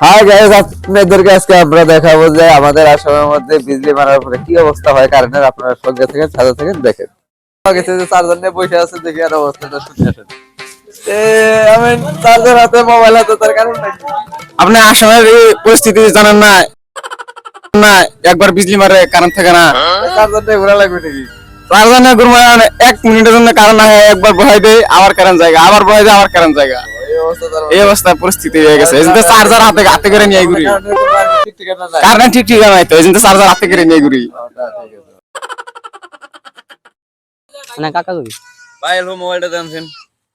Hi guys আপনাদেরকে আজকে আমরা দেখাবো যে আমাদের আসামের মধ্যে বিজলি মারার পরে কি অবস্থা হয় কারেন্টের আপনারা সঙ্গে থেকে থেকে দেখেন। গেছে যে চারজন নিয়ে বসে আছে দেখি আর অবস্থাটা শুনে আসেন। আমি চার্জার হাতে মোবাইল হাতে তার কারণ আপনি আসামের পরিস্থিতি জানেন না? না একবার বিজলি মারে কারেন্ট থাকে না। চার্জার নিয়ে ঘোরা লাগবে নাকি? রাজধানী গুরমান এক মিনিটের জন্য কারেন্ট না হয় একবার বহাই দেয় আবার কারেন্ট জায়গা আবার বহাই দেয় আবার কারেন্ট জায়গা। এই অবস্থা তার এই অবস্থা পরিস্থিতি হয়ে গেছে। এই জন্য চার্জার হাতে হাতে করে নিয়ে ঘুরি কারেন্টের ঠিক ঠিকানা নাই। কারেন্ট ঠিক ঠিক নাই তো এই জন্য চার্জার হাতে করে নিয়ে ঘুরি ওটা ঠিক আছে। না কাকা কবি ভাই এলো মোবাইলটা জানছেন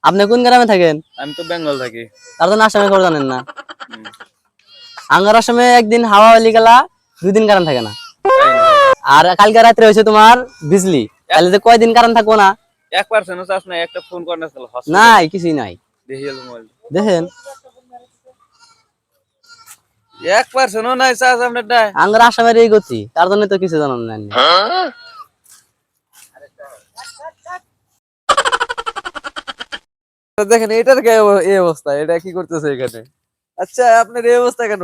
আপনি কোন গ্রামে থাকেন? আমি তো বেঙ্গল থাকি। তার জন্য আসামে খবর জানেন না। আঙ্গার আসামে একদিন হাওয়া হলি গেলা দুই দিন কারণ থাকে না। আর কালকে রাত্রে হয়েছে তোমার বিজলি। তাহলে যে কয়দিন কারণ থাকব না? এক পার্সেন্ট চাস না একটা ফোন করেন ছিল নাই কিছুই নাই। দেখি মোবাইল দেখেন। এক পার্সেন্টও নাই চাস আপনার ডাই আঙ্গার আসামের এই গতি তার জন্য তো কিছু জানান না দেখেন এটার কি এই অবস্থা? এটা কি করতেছে এখানে? আচ্ছা আপনার এই অবস্থা কেন?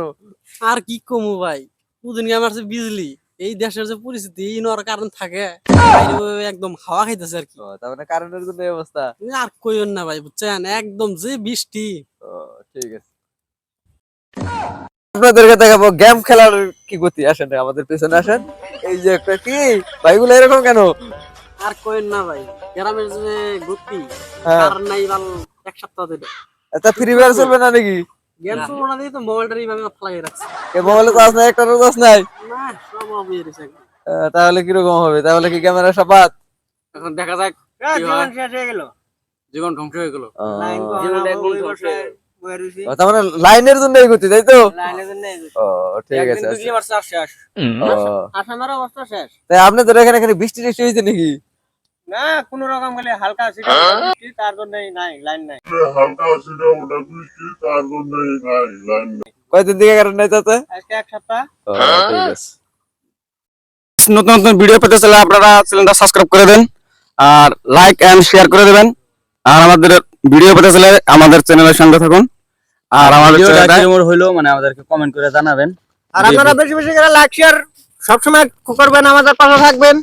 আর কি কমু ভাই? দুদিন আমার বিজলি। এই দেশের যে পরিস্থিতি এই নর কারণ থাকে। একদম হাওয়া খাইতেছে আর কি। ও, তার মানে কারেন্টের জন্য এই অবস্থা আর কইন না ভাই বুঝছেন? একদম যে বৃষ্টি। ঠিক আছে। আপনাদেরকে দেখাবো গেম খেলার কি গতি? আসেন আমাদের পেছনে আসেন। এই যে একটা কি? ভাইগুলো এরকম কেন? আর কইন না ভাই গ্রামের যে গতি হ্যাঁ। আর নাই বাল এক সপ্তাহ ধরে। এটা ফ্রি ফায়ার চলবে না নাকি? গেম চলবো না দিয়ে তো মোবাইলটা এইভাবে ফলাই রাখছে। এ মোবাইলে নাই একটা রোজ নাই। তাহলে কীরকম হবে? তাহলে কি ক্যামেরা সব বাদ এখন দেখা যাক হয়। জীবন ধ্বংস হয়ে গেল। একদম ধ্বংস হয়ে গেল। তার মানে লাইনের জন্য তাই তো? ঠিক আছে বিজলি মারছে আর শেষ। ও, আসামের অবস্থা শেষ। তাই আপনাদের এখানে এখানে বৃষ্টি টিষ্টি হয়েছে নাকি? না কোন রকম হালকা বৃষ্টি তার জন্য নাই লাইন নাই। কয়দিন দিকে কারণ নাই তাতে? আজকে এক সপ্তাহ। ঠিক আছে। নতুন নতুন ভিডিও পেতে চাইলে আপনারা চ্যানেলটা সাবস্ক্রাইব করে দেন আর লাইক এন্ড শেয়ার করে দেবেন। আর আমাদের ভিডিও পেতে চাইলে আমাদের চ্যানেলের সঙ্গে থাকুন। আর আমাদের চ্যানেলটা হলো মানে আমাদেরকে কমেন্ট করে জানাবেন। আর আপনারা বেশি বেশি করে লাইক শেয়ার সবসময় করবেন আমাদের পাশে থাকবেন।